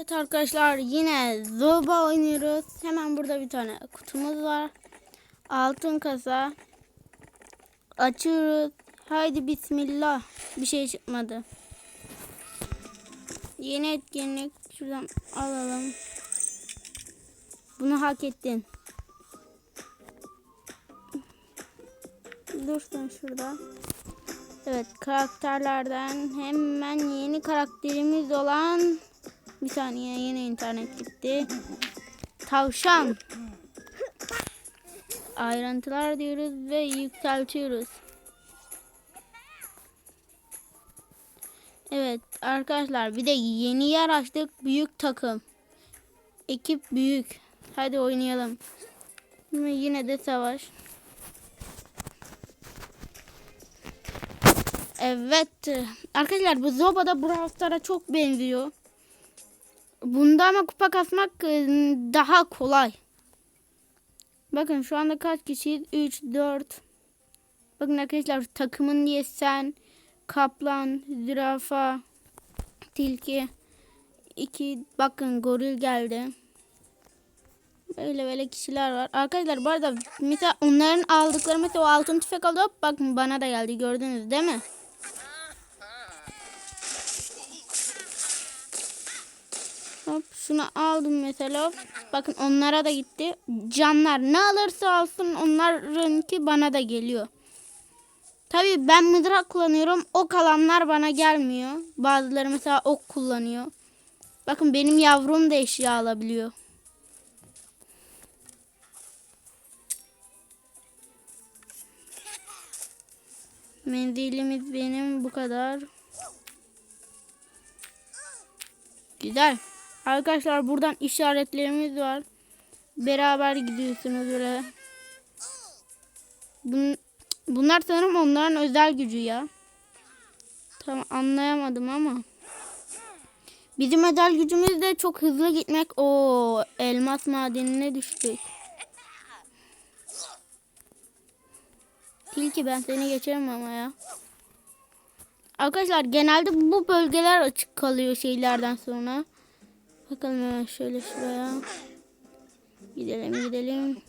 Evet arkadaşlar yine Zoba oynuyoruz. Hemen burada bir tane kutumuz var. Altın kasa. Açıyoruz. Haydi bismillah. Bir şey çıkmadı. Yeni etkinlik. Şuradan alalım. Bunu hak ettin. Dursun şurada. Evet karakterlerden hemen yeni karakterimiz olan bir saniye yine internet gitti. Tavşan. Ayrıntılar diyoruz ve yükseltiyoruz. Evet arkadaşlar bir de yeni yer açtık. Büyük takım. Ekip büyük. Hadi oynayalım. Şimdi yine de savaş. Evet. Arkadaşlar bu Zoba da Brawl Stars'a çok benziyor. Bunda ama kupa kasmak e, daha kolay. Bakın şu anda kaç kişiyiz? 3, 4. Bakın arkadaşlar takımın diye sen, kaplan, zürafa, tilki. 2 bakın goril geldi. Böyle böyle kişiler var. Arkadaşlar bu arada mesela onların aldıkları mesela o altın tüfek aldı. Hop bakın bana da geldi gördünüz değil mi? Hop şunu aldım mesela. Bakın onlara da gitti. Canlar ne alırsa alsın onlarınki bana da geliyor. Tabii ben mızrak kullanıyorum. Ok alanlar bana gelmiyor. Bazıları mesela ok kullanıyor. Bakın benim yavrum da eşya alabiliyor. Menzilimiz benim bu kadar. Güzel. Arkadaşlar buradan işaretlerimiz var. Beraber gidiyorsunuz böyle. Bun, bunlar sanırım onların özel gücü ya. Tamam anlayamadım ama. Bizim özel gücümüz de çok hızlı gitmek. O elmas madenine düştük. Tilki ben seni geçerim ama ya. Arkadaşlar genelde bu bölgeler açık kalıyor şeylerden sonra. Bakalım hemen şöyle şuraya. Gidelim gidelim.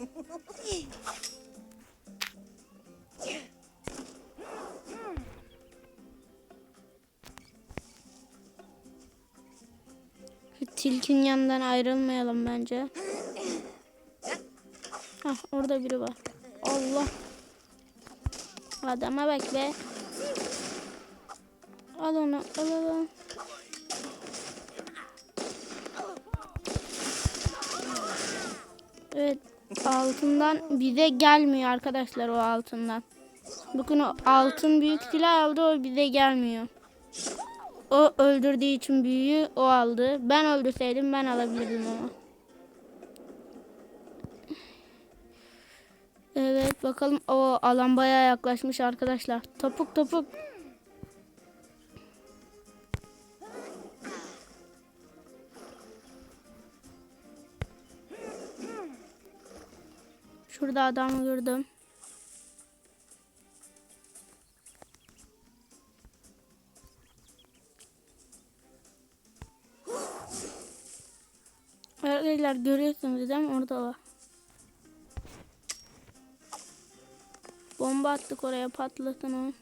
Tilkin yanından ayrılmayalım bence. Hah orada biri var. Allah. Adama bak be. Al onu al al al. Altından bize gelmiyor arkadaşlar o altından. Bakın o altın büyük silah aldı o bize gelmiyor. O öldürdüğü için büyüğü o aldı. Ben öldürseydim ben alabilirdim ama. Evet bakalım o alan bayağı yaklaşmış arkadaşlar. Topuk topuk. Şurada adam gördüm. Arkadaşlar görüyorsunuz değil mi? Orada var. Bomba attık oraya patlatın onu.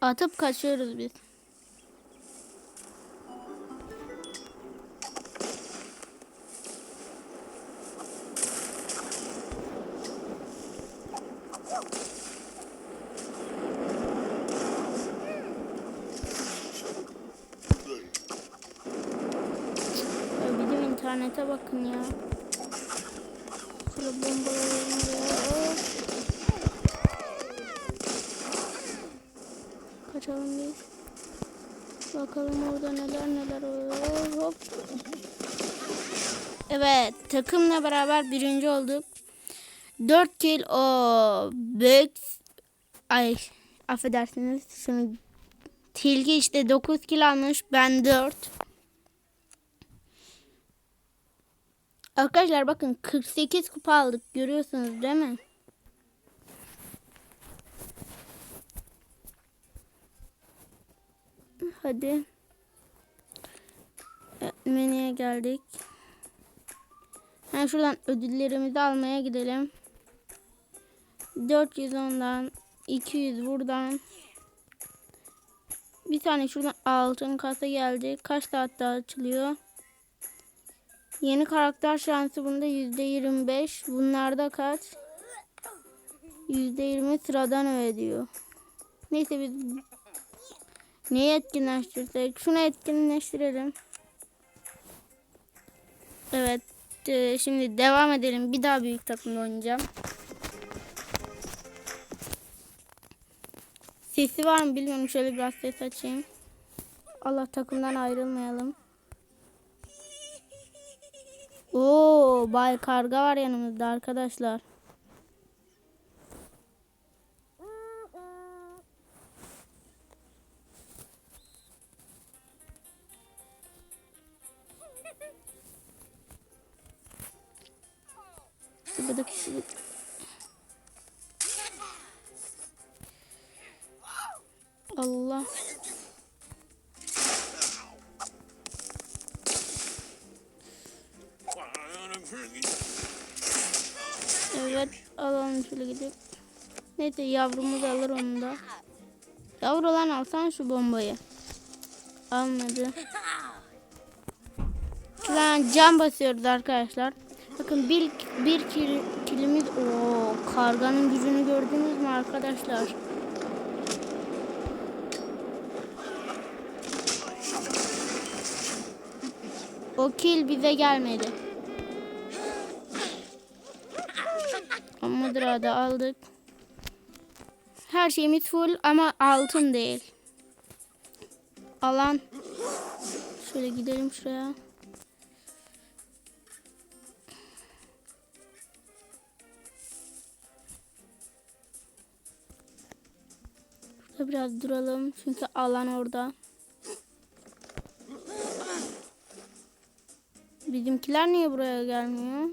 Atıp kaçıyoruz biz. İnternete bakın ya. Şöyle bombalayalım ya. Kaçalım bir. Bakalım orada neler neler oluyor. Hop. Evet takımla beraber birinci olduk. 4 kill o büyük ay affedersiniz şunu tilki işte 9 kill almış ben 4. Arkadaşlar bakın 48 kupa aldık görüyorsunuz değil mi? Hadi. Evet, menüye geldik. Ben şuradan ödüllerimizi almaya gidelim. 400 ondan 200 buradan. Bir tane şuradan altın kasa geldi. Kaç saatte açılıyor? Yeni karakter şansı bunda %25. Bunlarda kaç? %20 sıradan öyle diyor. Neyse biz neyi etkinleştirsek? Şunu etkinleştirelim. Evet. e, Şimdi devam edelim. Bir daha büyük takımda oynayacağım. Sesi var mı bilmiyorum. Şöyle biraz ses açayım. Allah takımdan ayrılmayalım. Oo, Bay Karga var yanımızda arkadaşlar. Allah. Şöyle gidip. Neyse yavrumuz alır onu da. Yavru lan alsan şu bombayı. Almadı. Lan cam basıyoruz arkadaşlar. Bakın bir, bir kil, kilimiz. Oo, karganın gücünü gördünüz mü arkadaşlar? O kil bize gelmedi. Da aldık. Her şeyimiz full ama altın değil. Alan. Şöyle gidelim şuraya. Burada biraz duralım çünkü alan orada. Bizimkiler niye buraya gelmiyor?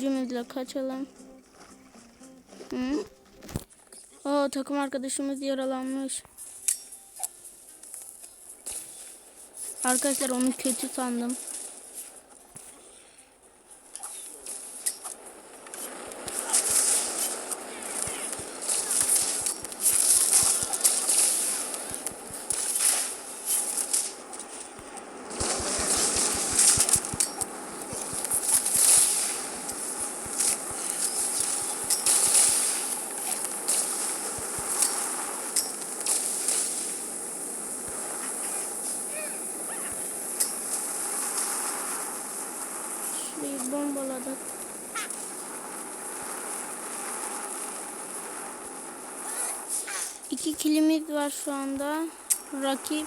Gücümüzle kaçalım. Hı? Oo, takım arkadaşımız yaralanmış. Arkadaşlar onu kötü sandım. İki kilimiz var şu anda. Rakip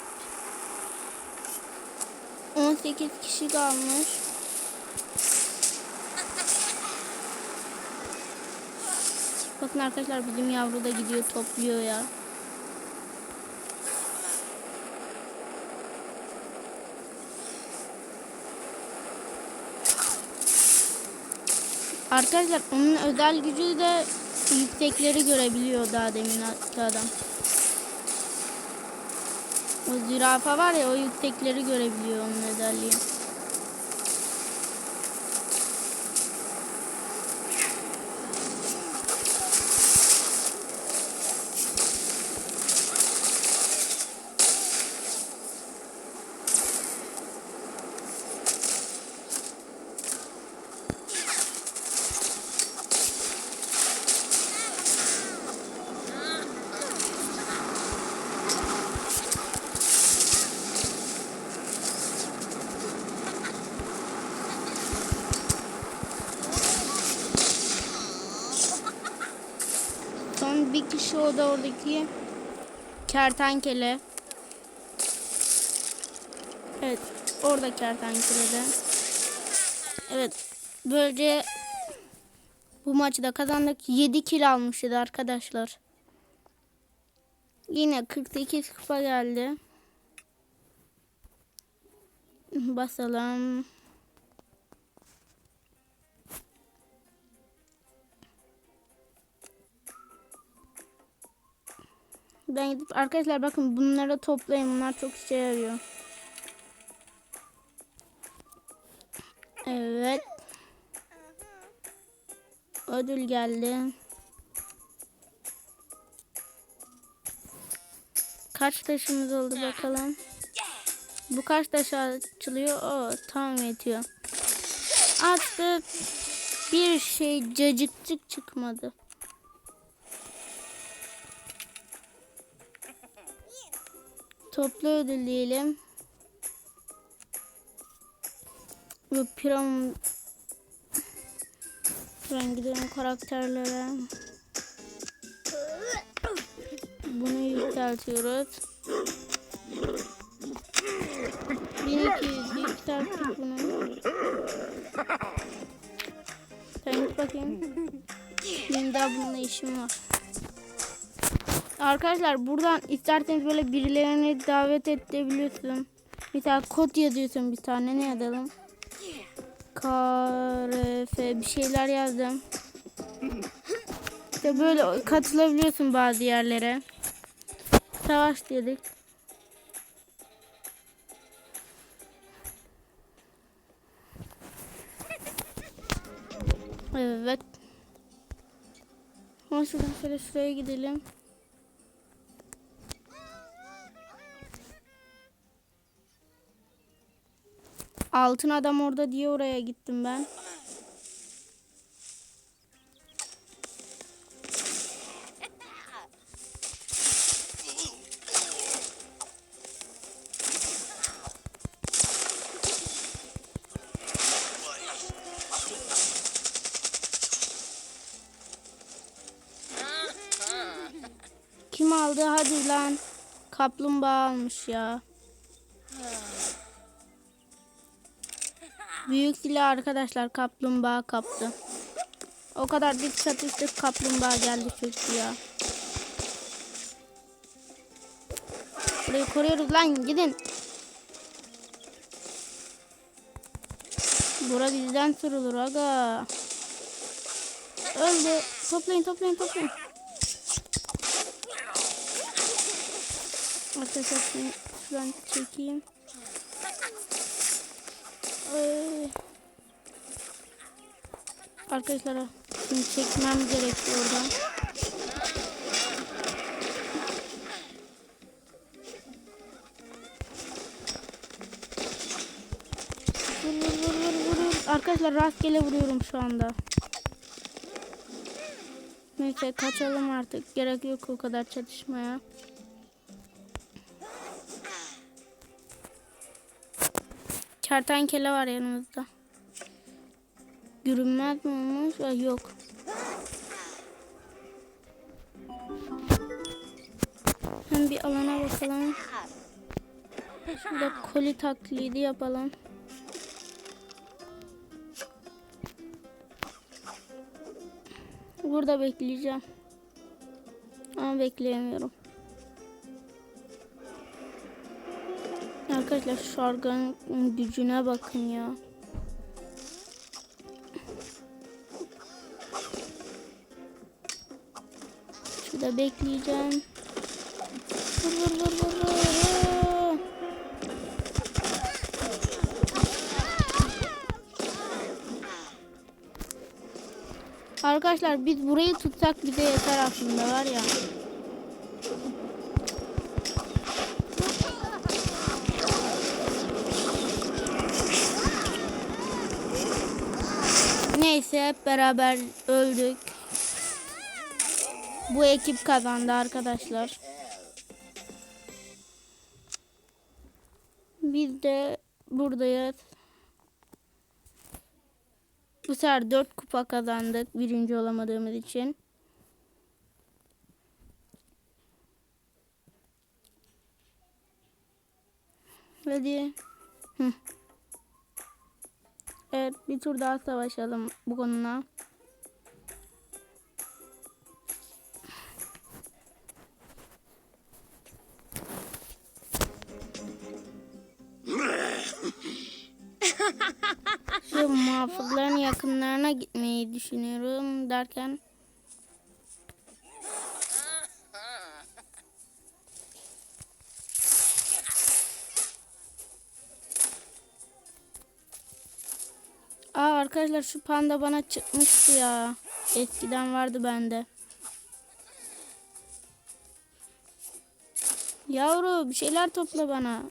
18 kişi kalmış. Bakın arkadaşlar bizim yavru da gidiyor topluyor ya. Arkadaşlar onun özel gücü de yüksekleri görebiliyor daha demin hatta adam. O zürafa var ya o yüksekleri görebiliyor onun özelliği. Son bir kişi o da oradaki kertenkele. Evet orada kertenkelede. Evet böylece bu maçı da kazandık. 7 kill almışız arkadaşlar. Yine 48 kupa geldi. basalım. Ben gidip arkadaşlar bakın bunları toplayın. Bunlar çok işe yarıyor. Evet. Ödül geldi. Kaç taşımız oldu bakalım. Bu kaç taş açılıyor? O tamam yetiyor. Artık bir şey cacıkçık çıkmadı. Toplu ödül diyelim. Bu piram ben gidelim karakterlere. Bunu yükseltiyoruz. 1200 yükselttik bunu. Sen git bakayım. Benim daha bununla işim var. Arkadaşlar buradan isterseniz böyle birilerini davet edebiliyorsun. Mesela kod yazıyorsun bir tane ne yazalım? KRF bir şeyler yazdım. İşte böyle katılabiliyorsun bazı yerlere. Savaş dedik. Evet. Ama şuradan şöyle şuraya gidelim. Altın adam orada diye oraya gittim ben. Kim aldı? Hadi lan. Kaplumbağa almış ya. Büyük silah arkadaşlar kaplumbağa kaptı. O kadar dik çatıştık kaplumbağa geldi çöktü ya. Burayı koruyoruz lan gidin. Bura bizden sorulur aga. Öldü. Toplayın toplayın toplayın. Arkadaşlar şunu şuradan çekeyim. Ay. Arkadaşlar şimdi çekmem gerekiyor oradan. Vur vur vur vur. vur. Arkadaşlar rastgele vuruyorum şu anda. Neyse kaçalım artık. Gerek yok o kadar çatışmaya. Kertenkele var yanımızda. Görünmez mi olmuş? Ay, yok. Hem bir alana bakalım. Şurada koli taklidi yapalım. Burada bekleyeceğim. Ama bekleyemiyorum. Arkadaşlar şarkının gücüne bakın ya. Şurada bekleyeceğim. Vur vur vur vur vur. Arkadaşlar biz burayı tutsak bize yeter aslında var ya. Neyse hep beraber öldük. Bu ekip kazandı arkadaşlar. Biz de buradayız. Bu sefer 4 kupa kazandık birinci olamadığımız için. Hadi. Hı. Evet bir tur daha savaşalım bu konuda. Şimdi muhafızların yakınlarına gitmeyi düşünüyorum derken Aa arkadaşlar şu panda bana çıkmıştı ya. Eskiden vardı bende. Yavru bir şeyler topla bana.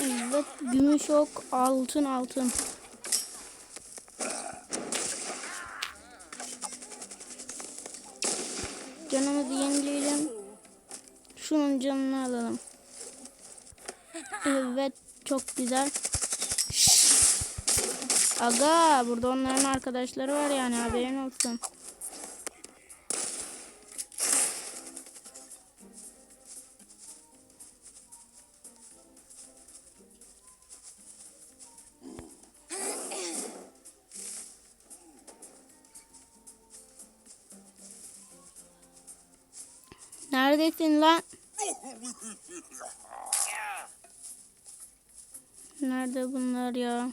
Evet gümüş ok altın altın. Canımızı yenileyelim. Şunun canını alalım. Evet çok güzel. Aga burada onların arkadaşları var yani haberin olsun. Neredesin lan? Nerede bunlar ya?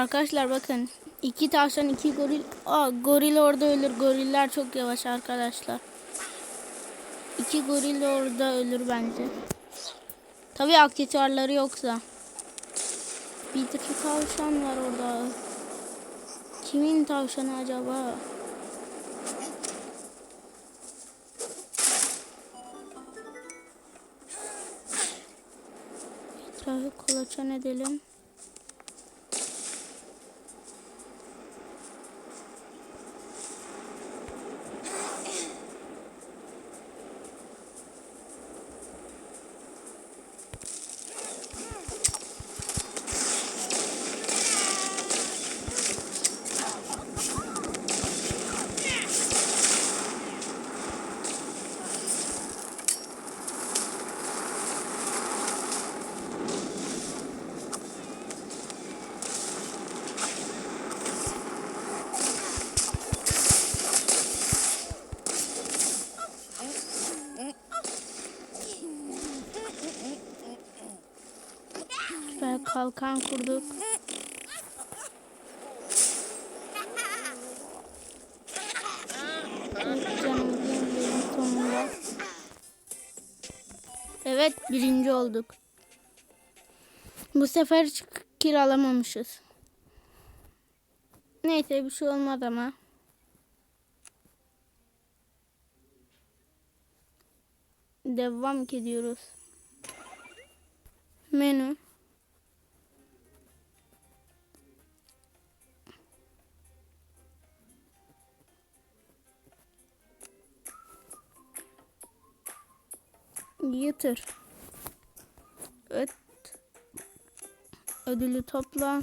Arkadaşlar bakın. iki tavşan iki goril. Aa, goril orada ölür. Goriller çok yavaş arkadaşlar. İki goril orada ölür bence. Tabii aksesuarları yoksa. Bir şu tavşan var orada. Kimin tavşanı acaba? Etrafı kolaçan edelim. Ve kalkan kurduk. Evet, birinci olduk. Bu sefer kiralamamışız. Neyse bir şey olmadı ama. Devam ediyoruz. Menü. Yatır. Evet. Ödülü topla.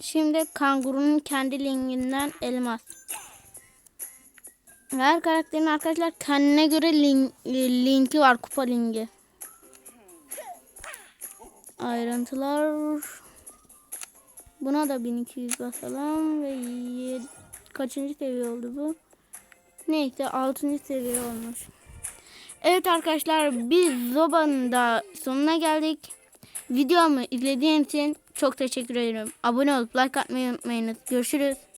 Şimdi kangurunun kendi linkinden elmas. Her karakterin arkadaşlar kendine göre link, linki var kupa linki. Ayrıntılar. Buna da 1200 basalım ve kaçıncı seviye oldu bu? Neyse 6. seviye olmuş. Evet arkadaşlar biz Zoba'nın da sonuna geldik. Videomu izlediğiniz için çok teşekkür ederim. Abone olup like atmayı unutmayınız. Görüşürüz.